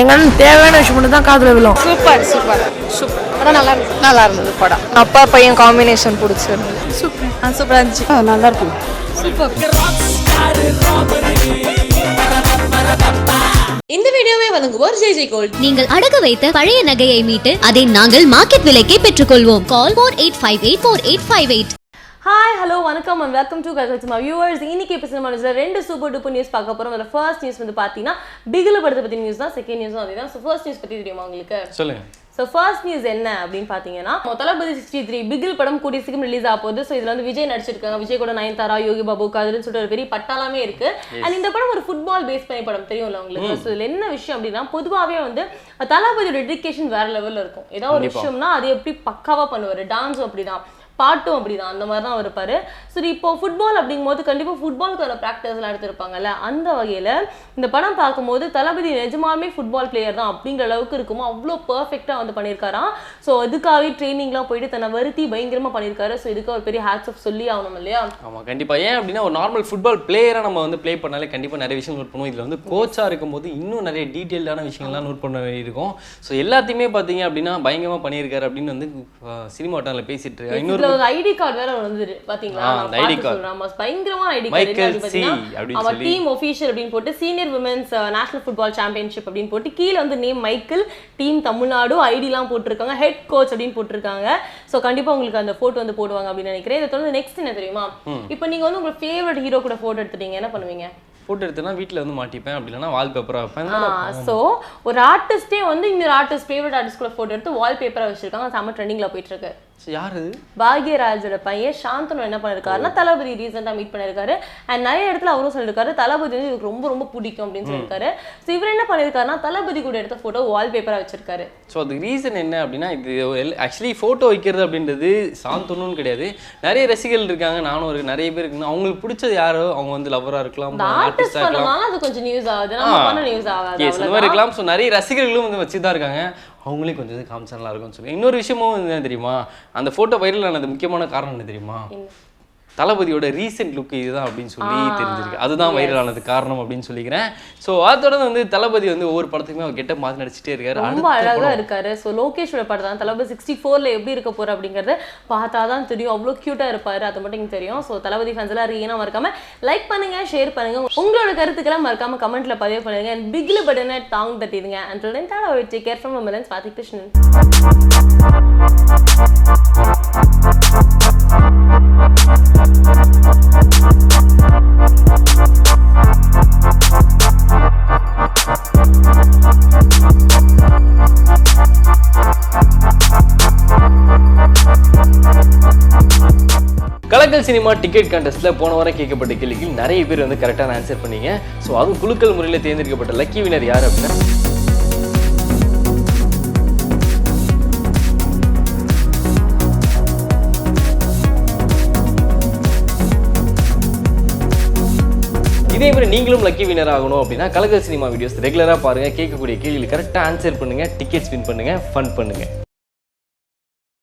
எங்க அண்ணன் தேவையான விஷயம் மட்டும் தான் காதுல விழும். Super super super. படம் நல்லா இருந்துச்சு நல்லா இருந்தது படம். அப்பா பையன் காம்பினேஷன் பிடிச்சிருந்தது. சூப்பர். சூப்பராக இருந்துச்சு. நல்லா இருக்கும் இந்த வீடியோவை வழங்குவோர் ஜெய் ஜெய் கோல்ட். நீங்கள் அடகு வைத்த பழைய நகையை மீட்டு அதை நாங்கள் மார்க்கெட் விலைக்கே பெற்றுக்கொள்வோம். Call four eight five eight four eight five eight hi hello வணக்கம் அண்ட் வெல்கம் டு கல்கட்ஸ் மா வியூவர்ஸ் இன்னைக்கு எபிசோட் நம்ம ரெண்டு சூப்பர் டூப்பர் நியூஸ் பார்க்க போறோம். அதில் ஃபர்ஸ்ட் நியூஸ் வந்து பார்த்தீங்கன்னா பிகில படத்தை பற்றி நியூஸ் தான் செகண்ட் நியூஸும் அதே தான் ஸோ ஃபர்ஸ்ட் நியூஸ் பற்றி தெரியுமா உங்களுக்கு? சொல்லுங்க. ஸோ ஃபர்ஸ்ட் நியூஸ் என்ன அப்படின்னு பார்த்தீங்கன்னா தளபதி சிக்ஸ்டி த்ரீ பிகில் படம் கூடிய சீக்கிரம் ரிலீஸ் ஆக போகுது. ஸோ இதில் வந்து விஜய் நடிச்சிருக்காங்க. விஜய் கூட நயன்தாரா யோகி பாபு காதல்னு சொல்லிட்டு ஒரு பெரிய பட்டாளமே இருக்கு. அண்ட் இந்த படம் ஒரு ஃபுட்பால் பேஸ் பண்ணி படம் தெரியும்ல உங்களுக்கு? ஸோ இதில் என்ன விஷயம் அப்படின்னா பொதுவாகவே வந்து தளபதியோட டெடிகேஷன் வேற லெவலில் இருக்கும். ஏதாவது ஒரு. விஷயம்னா அது எப்படி பக்காவா பண்ணுவார்? டான்ஸும் அப்படிதான். பாட்டும் அப்படிதான். அந்த மாதிரி தான் இருப்பாரு. சரி இப்போ ஃபுட்பால் அப்படிங்கும்போது கண்டிப்பா ஃபுட்பாலுக்கான ப்ராக்டிஸ்லாம் எடுத்திருப்பாங்கல்ல? அந்த வகையில இந்த படம் பார்க்கும்போது தளபதி நிஜமாலுமே ஃபுட்பால் பிளேயர் தான் அப்படிங்கிற அளவுக்கு இருக்குமோ அவ்வளோ பர்ஃபெக்டாக வந்து பண்ணியிருக்காராம். ஸோ இதுக்காகவே ட்ரைனிங்லாம் போயிட்டு தன்னை வருத்தி பயங்கரமா பண்ணியிருக்காரு. ஸோ இதுக்கு ஒரு பெரிய ஹேட்ஸ் ஆஃப் சொல்லி ஆகணும் இல்லையா? ஆமா கண்டிப்பா. ஏன் அப்படின்னா ஒரு நார்மல் ஃபுட்பால் பிளேயரா நம்ம வந்து ப்ளே பண்ணாலே கண்டிப்பா நிறைய விஷயம் நோட் பண்ணுவோம். இதுல வந்து கோச்சா இருக்கும்போது இன்னும் நிறைய டீட்டெயில்டான விஷயங்கள்லாம் நோட் பண்ண வேண்டியிருக்கும். ஸோ எல்லாத்தையுமே பார்த்தீங்க அப்படின்னா பயங்கரமா பண்ணியிருக்காரு அப்படின்னு வந்து சினிமா பேசிட்டு இருக்காங்க. இன்னொரு ஒரு ஐடி கார்டு வேற வந்துரு பாத்தீங்களா? அந்த card. சொல்றேன். ஆமா, பயங்கரமான ஐடி கார்டு. சி அப்படின்னு அவ. டீம் ஒஃபிஷியல் அப்படின்னு போட்டு senior women's national football championship அப்படின்னு போட்டு கீழே வந்து நேம் மைக்கேல் டீம் தமிழ்நாடு ஐடிலாம் போட்டிருக்காங்க. ஹெட் கோச் அப்படின்னு போட்டிருக்காங்க. ஸோ கண்டிப்பா உங்களுக்கு அந்த போட்டோ வந்து போடுவாங்க அப்படின்னு நினைக்கிறேன். இதை தொடர்ந்து நெக்ஸ்ட் என்ன தெரியுமா? இப்போ நீங்க வந்து உங்க ஃபேவரட் ஹீரோ கூட போட்டோ எடுத்துட்டீங்க. என்ன பண்ணுவீங்க? ஃபோட்டோ எடுத்தேன்னா வீட்டில் வந்து மாட்டிப்பேன். அப்படி இல்லைன்னா வால்பேப்பராக வைப்பேன். ஸோ ஒரு ஆர்டிஸ்டே வந்து இன்னொரு ஆர்டிஸ்ட் ஃபேவரட் ஆர்டிஸ்ட் கூட போட்டோ எடுத்து வால் பேப்பரா வச்சிருக்காங்க. செம்ம ட்ரெண்டிங்ல போயிட்டு இருக்கு. யார்? பாக்யராஜோட பையன் சாந்தனு என்ன பண்ணிருக்காருன்னா தளபதி ரீசெண்டாக மீட் பண்ணிருக்காரு. அண்ட் நிறைய இடத்துல அவரும் சொல்லியிருக்காரு தளபதி வந்து இவருக்கு ரொம்ப ரொம்ப பிடிக்கும் அப்படின்னு சொல்லியிருக்காரு ஸோ இவர் என்ன பண்ணிருக்காருன்னா தளபதி கூட எடுத்த போட்டோ வால்பேப்பரா வச்சிருக்காரு. ஸோ அதுக்கு ரீசன் என்ன அப்படின்னா இது ஆக்சுவலி ஃபோட்டோ வைக்கிறது அப்படின்றது சாந்தனுன்னு கிடையாது. நிறைய ரசிகர்கள் இருக்காங்க நானும் இருக்கு நிறைய பேர் இருக்குங்க அவங்களுக்கு பிடிச்சது யாரோ? அவங்க வந்து லவ்வராக இருக்கலாம் ஆர்டிஸ்ட் அது கொஞ்சம் நியூஸ் ஆகுது. நம்ம நியூஸ் ஆகாது. இருக்கலாம். ஸோ நிறைய ரசிகர்களும் வந்து வச்சு தான் இருக்காங்க. அவங்களே கொஞ்சம் இது காமிச்சா நல்லா இருக்கும்னு சொல்லி. இன்னொரு விஷயமும் என்ன தெரியுமா? அந்த ஃபோட்டோ வைரல் ஆனது முக்கியமான காரணம் என்ன தெரியுமா? தளபதியோட ரீசெண்ட் லுக் இதுதான் அப்படின்னு சொல்லி தெரிஞ்சிருக்கு. அதுதான் வைரல் ஆனது காரணம் அப்படின்னு சொல்லிக்கிறேன். ஸோ அதை தொடர்ந்து வந்து தளபதி வந்து ஒவ்வொரு படத்துக்குமே அவர் கெட்ட மாற்றி நடிச்சிட்டே இருக்காரு. ரொம்ப அடுத்த அழகா படம். இருக்காரு. ஸோ லோகேஷோட படம் தான் தளபதி சிக்ஸ்டி ஃபோர்ல எப்படி இருக்க போற அப்படிங்கறது பார்த்தா தான் தெரியும். அவ்வளோ க்யூட்டா இருப்பாரு. அது மட்டும் எனக்கு தெரியும். ஸோ தளபதி ஃபேன்ஸ் எல்லாம் இருக்கீங்கன்னா மறக்காம லைக் பண்ணுங்க ஷேர் பண்ணுங்க. உங்களோட கருத்துக்களை மறக்காம கமெண்ட்ல பதிவு பண்ணுங்க. பிக்ல பட்டனை தாங் தட்டிடுங்க. And then tata take care from melons பாத்தி கிருஷ்ணன் கலக்கல் சினிமா டிக்கெட் கண்டஸ்ட்டில் போன வாரம் கேட்கப்பட்ட கேள்விக்கு நிறைய பேர் வந்து கரெக்டான ஆன்சர் பண்ணீங்க. ஸோ அதுவும் குலுக்கல் முறையில் தேர்ந்தெடுக்கப்பட்ட லக்கி வினர் யார் அப்படின்னா இதே மாதிரி நீங்களும் லக்கி வினர் ஆகணும் அப்படின்னா கலகல் சினிமா வீடியோஸ் ரெகுலராக பாருங்க கேட்கக்கூடிய கேள்விகளுக்கு கரெக்டாக ஆன்சர் பண்ணுங்க டிக்கெட்ஸ் வின் பண்ணுங்க ஃபன் பண்ணுங்க.